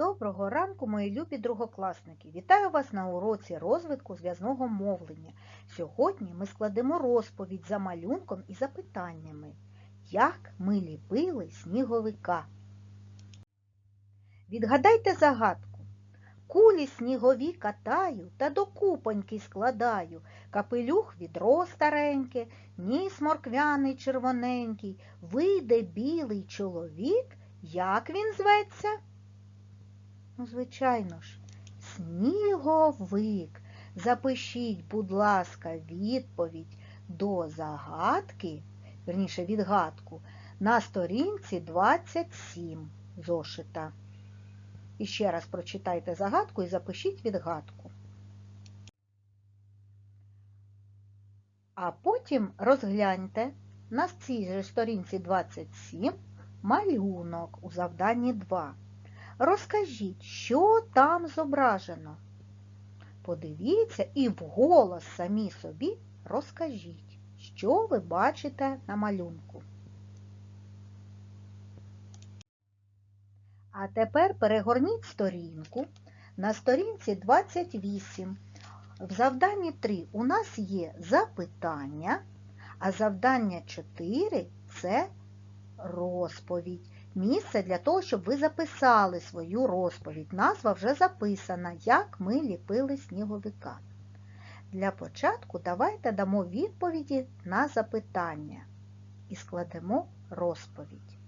Доброго ранку, мої любі другокласники! Вітаю вас на уроці розвитку зв'язного мовлення. Сьогодні ми складемо розповідь за малюнком і запитаннями. Як ми ліпили сніговика? Відгадайте загадку. Кулі снігові катаю та до купоньки складаю. Капелюх відро стареньке, ніс морквяний червоненький. Вийде білий чоловік. Як він зветься? Ну, звичайно ж, сніговик. Запишіть, будь ласка, відповідь до загадки, верніше відгадку, на сторінці 27 зошита. І ще раз прочитайте загадку і запишіть відгадку. А потім розгляньте на цій же сторінці 27 малюнок у завданні 2. Розкажіть, що там зображено. Подивіться і вголос самі собі розкажіть, що ви бачите на малюнку. А тепер перегорніть сторінку. На сторінці 28. В завданні 3 у нас є запитання, а завдання 4 це розповідь. Місце для того, щоб ви записали свою розповідь. Назва вже записана, як ми ліпили сніговика. Для початку давайте дамо відповіді на запитання і складемо розповідь.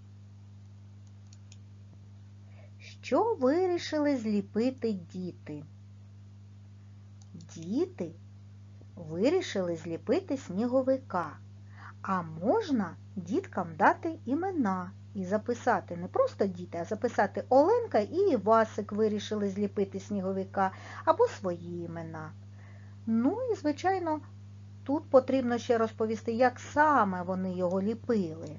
Що вирішили зліпити діти? Діти вирішили зліпити сніговика, а можна діткам дати імена і записати не просто діти, а записати Оленка і Івасик вирішили зліпити сніговика або свої імена. Ну і, звичайно, тут потрібно ще розповісти, як саме вони його ліпили.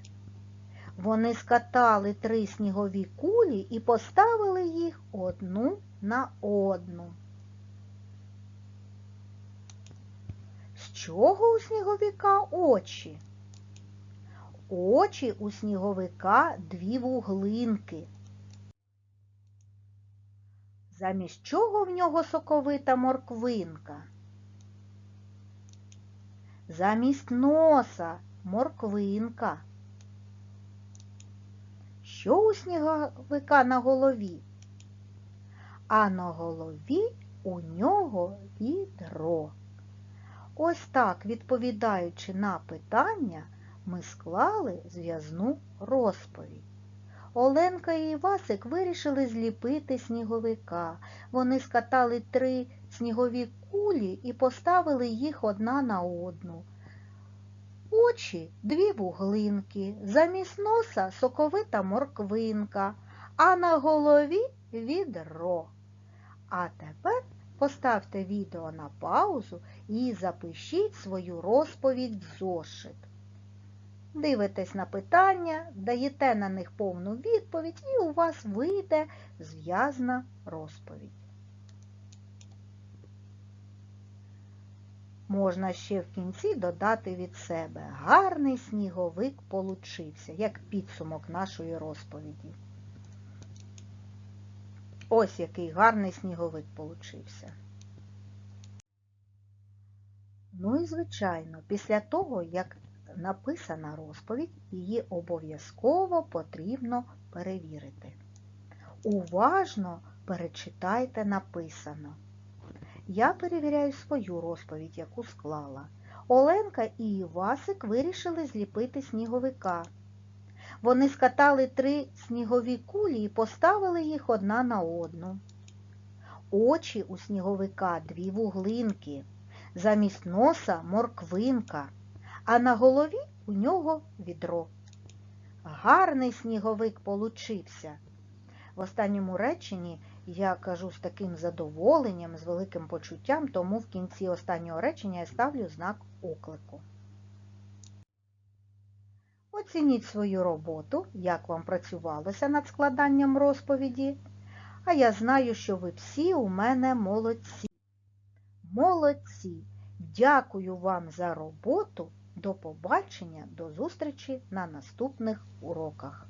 Вони скатали три снігові кулі і поставили їх одну на одну. З чого у сніговика очі? Очі у сніговика дві вуглинки. Замість чого в нього соковита морквинка? Замість носа морквинка. Що у сніговика на голові? А на голові у нього відро. Ось так, відповідаючи на питання, ми склали зв'язну розповідь. Оленка і Івасик вирішили зліпити сніговика. Вони скатали три снігові кулі і поставили їх одна на одну. Очі дві вуглинки, замість носа соковита морквинка, а на голові відро. А тепер поставте відео на паузу і запишіть свою розповідь в зошит. Дивитесь на питання, даєте на них повну відповідь і у вас вийде зв'язна розповідь. Можна ще в кінці додати від себе. Гарний сніговик получився, як підсумок нашої розповіді. Ось який гарний сніговик получився. Ну і, звичайно, після того, як написана розповідь, її обов'язково потрібно перевірити. Уважно перечитайте написано. Я перевіряю свою розповідь, яку склала. Оленка і Івасик вирішили зліпити сніговика. Вони скатали три снігові кулі і поставили їх одна на одну. Очі у сніговика дві вуглинки, замість носа морквинка, а на голові у нього відро. Гарний сніговик получився. В останньому реченні я кажу з таким задоволенням, з великим почуттям, тому в кінці останнього речення я ставлю знак оклику. Оцініть свою роботу, як вам працювалося над складанням розповіді. А я знаю, що ви всі у мене молодці. Молодці! Дякую вам за роботу. До побачення, до зустрічі на наступних уроках.